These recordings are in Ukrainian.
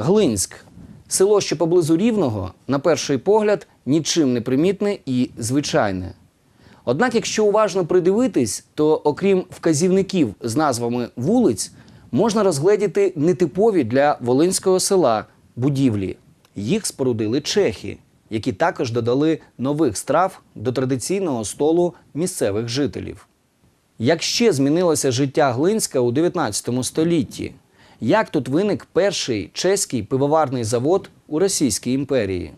Глинськ. Село, що поблизу Рівного, на перший погляд, нічим не примітне і звичайне. Однак, якщо уважно придивитись, то окрім вказівників з назвами вулиць, можна розгледіти нетипові для волинського села будівлі. Їх спорудили чехи, які також додали нових страв до традиційного столу місцевих жителів. Як ще змінилося життя Глинська у 19 столітті? Як тут виник перший чеський пивоварний завод у Російській імперії?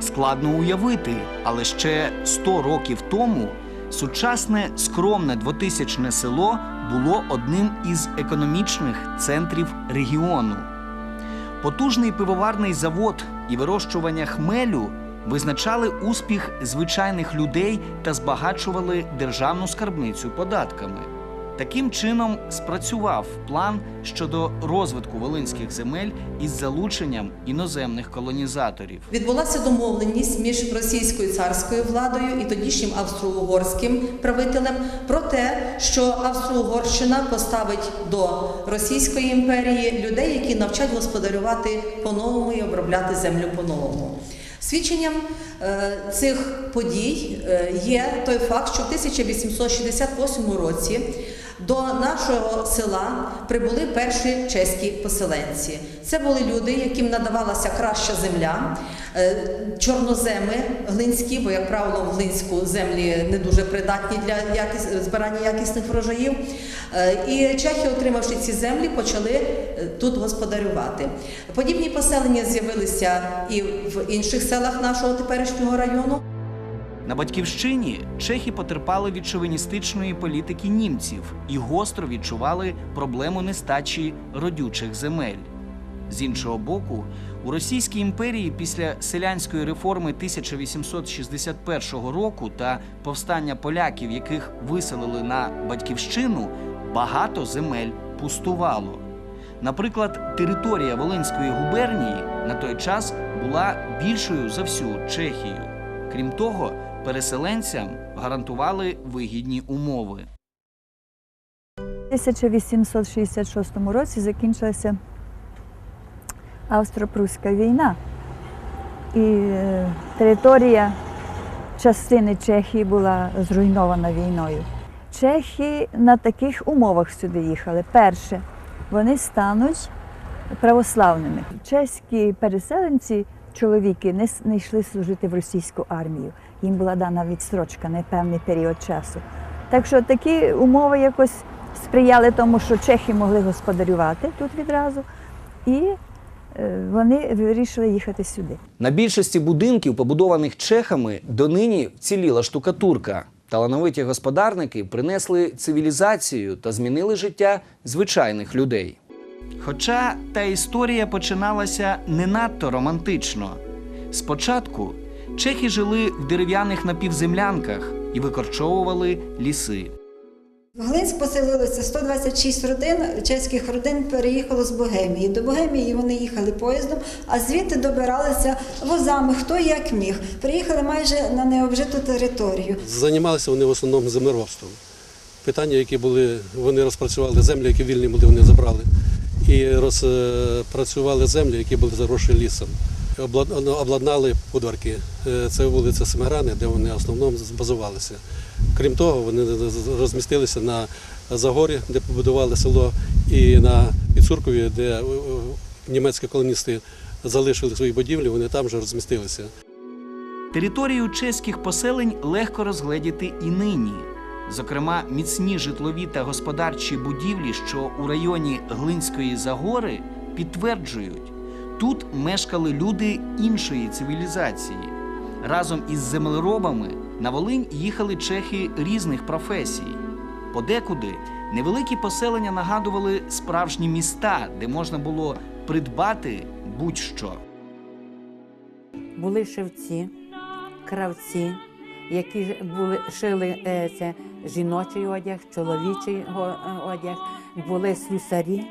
Складно уявити, але ще 100 років тому сучасне скромне двотисячне село було одним із економічних центрів регіону. Потужний пивоварний завод і вирощування хмелю визначали успіх звичайних людей та збагачували державну скарбницю податками. Таким чином спрацював план щодо розвитку волинських земель із залученням іноземних колонізаторів. Відбулася домовленість між російською царською владою і тодішнім австро-угорським правителем про те, що Австро-Угорщина поставить до Російської імперії людей, які навчать господарювати по-новому і обробляти землю по-новому. Свідченням е, цих подій е, є той факт, що в 1868 році до нашого села прибули перші чеські поселенці. Це були люди, яким надавалася краща земля, е, чорноземи глинські, бо, як правило, в Глинську землі не дуже придатні для збирання якісних врожаїв. Е, І чехи, отримавши ці землі, почали е, тут господарювати. Подібні поселення з'явилися і в інших селах нашого теперішнього району. На батьківщині чехи потерпали від шовіністичної політики німців і гостро відчували проблему нестачі родючих земель. З іншого боку, у Російській імперії після селянської реформи 1861 року та повстання поляків, яких виселили на батьківщину, багато земель пустувало. Наприклад, територія Волинської губернії на той час була більшою за всю Чехію. Крім того, переселенцям гарантували вигідні умови. У 1866 році закінчилася Австро-Прусська війна. І е, територія частини Чехії була зруйнована війною. Чехи на таких умовах сюди їхали. Перше, вони стануть православними. Чеські переселенці, чоловіки, не, не йшли служити в російську армію. Їм була дана відстрочка на певний період часу. Так що такі умови якось сприяли тому, що чехи могли господарювати тут відразу, і е, вони вирішили їхати сюди. На більшості будинків, побудованих чехами, донині вціліла штукатурка. Талановиті господарники принесли цивілізацію та змінили життя звичайних людей. Хоча та історія починалася не надто романтично. Спочатку чехи жили в дерев'яних напівземлянках і викорчовували ліси. В Глинськ поселилося 126 родин, чеських родин переїхало з Богемії. До Богемії вони їхали поїздом, а звідти добиралися возами, хто як міг. Приїхали майже на необжиту територію. Займалися вони в основному землеробством. Питання, які були, вони розпрацювали землі, які вільні були, вони забрали. І розпрацювали землі, які були заросші лісом. Облад- Обладнали подвірки. Е, Це вулиця Семиграни, де вони в основному базувалися. Крім того, вони розмістилися на Загорі, де побудували село, і на Підсуркові, де е, німецькі колоністи залишили свої будівлі, вони там вже розмістилися. Територію чеських поселень легко розгледіти і нині. Зокрема, міцні житлові та господарчі будівлі, що у районі Глинської Загори, підтверджують, тут мешкали люди іншої цивілізації. Разом із землеробами на Волинь їхали чехи різних професій. Подекуди невеликі поселення нагадували справжні міста, де можна було придбати будь-що. були шивці, кравці, які були шили е, це жіночий одяг, чоловічий е, одяг, були слюсарі,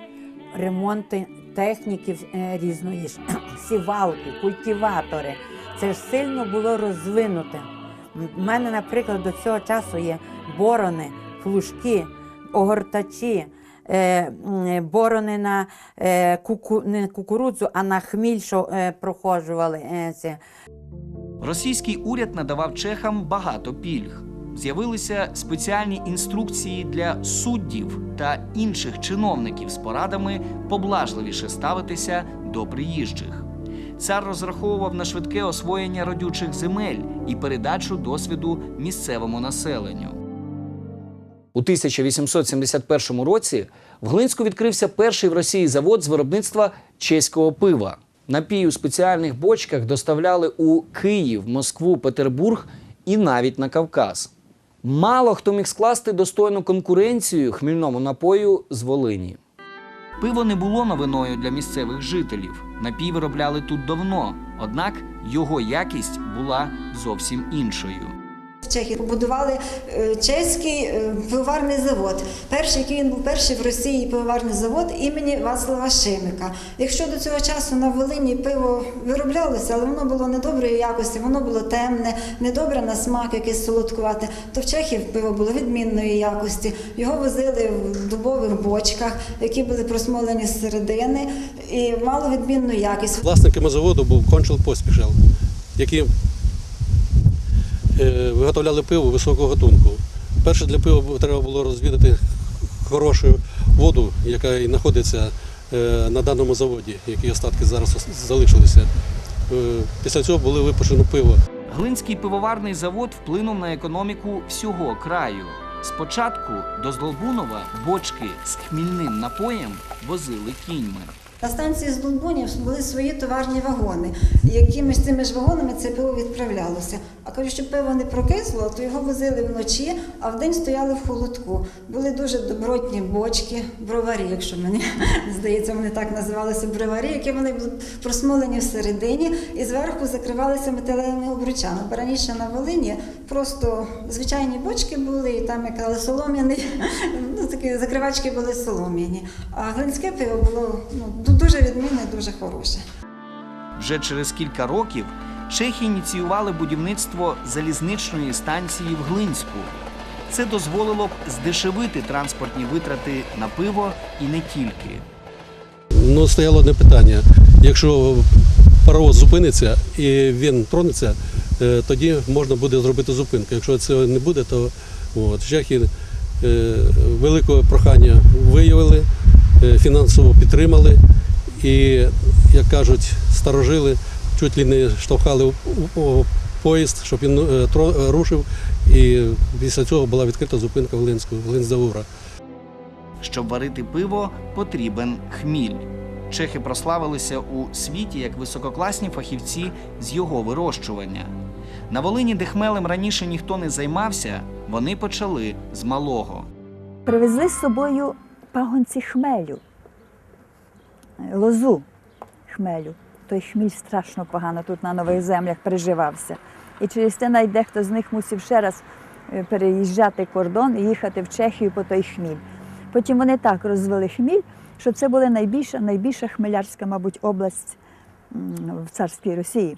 ремонти техніки е, різної, сівалки, культиватори. Це ж сильно було розвинуте. У мене, наприклад, до цього часу є борони, флужки, огортачі, е, борони на куку, не кукурудзу, а на хміль, що проходжували. Це. Російський уряд надавав чехам багато пільг. З'явилися спеціальні інструкції для суддів та інших чиновників з порадами поблажливіше ставитися до приїжджих. Цар розраховував на швидке освоєння родючих земель і передачу досвіду місцевому населенню. У 1871 році в Глинську відкрився перший в Росії завод з виробництва чеського пива. Напій у спеціальних бочках доставляли у Київ, Москву, Петербург і навіть на Кавказ. Мало хто міг скласти достойну конкуренцію хмільному напою з Волині. Пиво не було новиною для місцевих жителів. Напій виробляли тут давно, однак його якість була зовсім іншою. Чехії побудували е, чеський е, пивоварний завод. Перший, який він був перший в Росії пивоварний завод імені Вацлава Шимика. Якщо до цього часу на Волині пиво вироблялося, але воно було недоброї якості, воно було темне, недобре на смак, якесь солодкувате, то в Чехії пиво було відмінної якості. Його возили в дубових бочках, які були просмолені з середини і мало відмінну якість. Власниками заводу був кончел Поспішел, які е, виготовляли пиво високого гатунку. Перше для пива треба було розвідати хорошу воду, яка і знаходиться е, на даному заводі, які остатки зараз залишилися. Е, Після цього було випущено пиво. Глинський пивоварний завод вплинув на економіку всього краю. Спочатку до Здолбунова бочки з хмільним напоєм возили кіньми. На станції з Долбунів були свої товарні вагони. І якимись цими ж вагонами це пиво відправлялося. А кажуть, що пиво не прокисло, то його возили вночі, а вдень стояли в холодку. Були дуже добротні бочки, броварі, якщо мені здається, вони так називалися броварі, які вони були просмолені всередині і зверху закривалися металевими обручами. Раніше на Волині просто звичайні бочки були, і там як казали, солом'яні, ну такі закривачки були солом'яні. А глинське пиво було ну, дуже відмінне, дуже хороше. Вже через кілька років чехи ініціювали будівництво залізничної станції в Глинську. Це дозволило б здешевити транспортні витрати на пиво і не тільки. Ну, стояло одне питання. Якщо паровоз зупиниться і він тронеться, е, тоді можна буде зробити зупинку. Якщо цього не буде, то от, чехи е, велике прохання виявили, е, фінансово підтримали і, як кажуть, старожили, чуть ли не штовхали у поїзд, щоб він е, е, рушив. І після цього була відкрита зупинка в Глинську, Глинздаура. Щоб варити пиво, потрібен хміль. Чехи прославилися у світі як висококласні фахівці з його вирощування. На Волині, де хмелем раніше ніхто не займався, вони почали з малого. Привезли з собою пагонці хмелю, лозу хмелю. Той хміль страшно погано тут на нових землях приживався. І через те навіть дехто з них мусив ще раз е, переїжджати кордон і їхати в Чехію по той хміль. Потім вони так розвели хміль, що це була найбільша, найбільша хмелярська, мабуть, область в царській Росії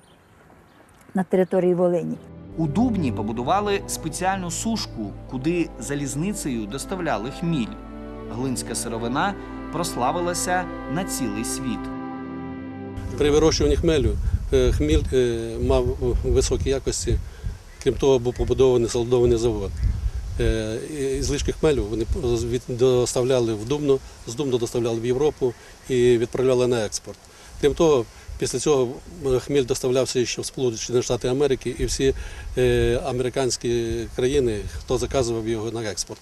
на території Волині. У Дубні побудували спеціальну сушку, куди залізницею доставляли хміль. Глинська сировина прославилася на цілий світ. При вирощуванні хмелю е, хміль е, мав високі якості, крім того, був побудований солодований завод. Е, Злишки хмелю вони доставляли в Дубно, з Дубно доставляли в Європу і відправляли на експорт. Крім того, після цього хміль доставлявся ще в Сполучені Штати Америки і всі американські країни, хто заказував його на експорт.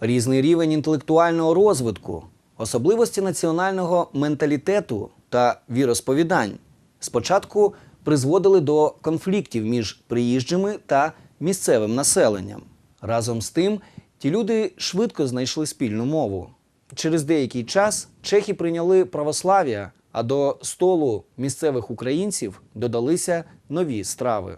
Різний рівень інтелектуального розвитку, особливості національного менталітету та віросповідань спочатку призводили до конфліктів між приїжджими та місцевим населенням. Разом з тим, ті люди швидко знайшли спільну мову. Через деякий час чехи прийняли православ'я, а до столу місцевих українців додалися нові страви.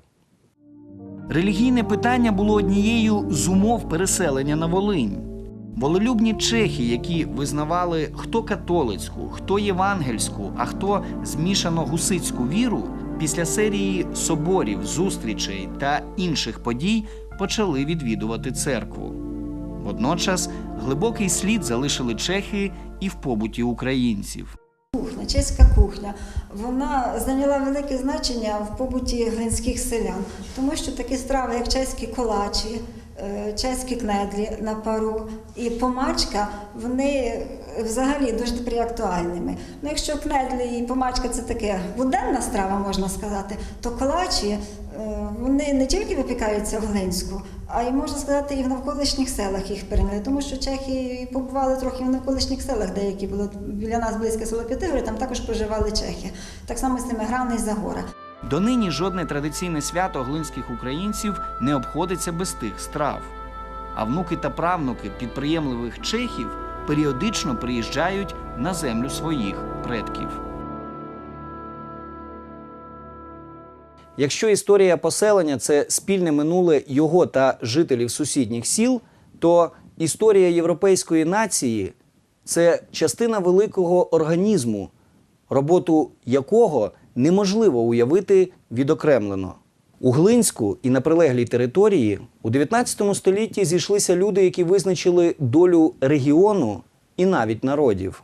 Релігійне питання було однією з умов переселення на Волинь. Волелюбні чехи, які визнавали хто католицьку, хто євангельську, а хто змішано гусицьку віру, після серії соборів, зустрічей та інших подій почали відвідувати церкву. Водночас глибокий слід залишили чехи і в побуті українців. Кухня, чеська кухня, вона зайняла велике значення в побуті глинських селян, тому що такі страви, як чеські колачі, чеські кнедлі на пару і помачка, вони взагалі дуже тепер актуальними. Ну, якщо кнедлі і помачка це таке буденна страва, можна сказати, то колачі е, вони не тільки випікаються в Глинську, а й можна сказати, і в навколишніх селах їх перейняли, тому що чехи побували трохи в навколишніх селах, деякі було біля нас близьке село П'ятигори, там також проживали чехи. Так само з ними Грани і Загора. Донині жодне традиційне свято глинських українців не обходиться без тих страв. А внуки та правнуки підприємливих чехів періодично приїжджають на землю своїх предків. Якщо історія поселення це спільне минуле його та жителів сусідніх сіл, то історія європейської нації це частина великого організму, роботу якого неможливо уявити відокремлено. У Глинську і на прилеглій території у 19 столітті зійшлися люди, які визначили долю регіону і навіть народів.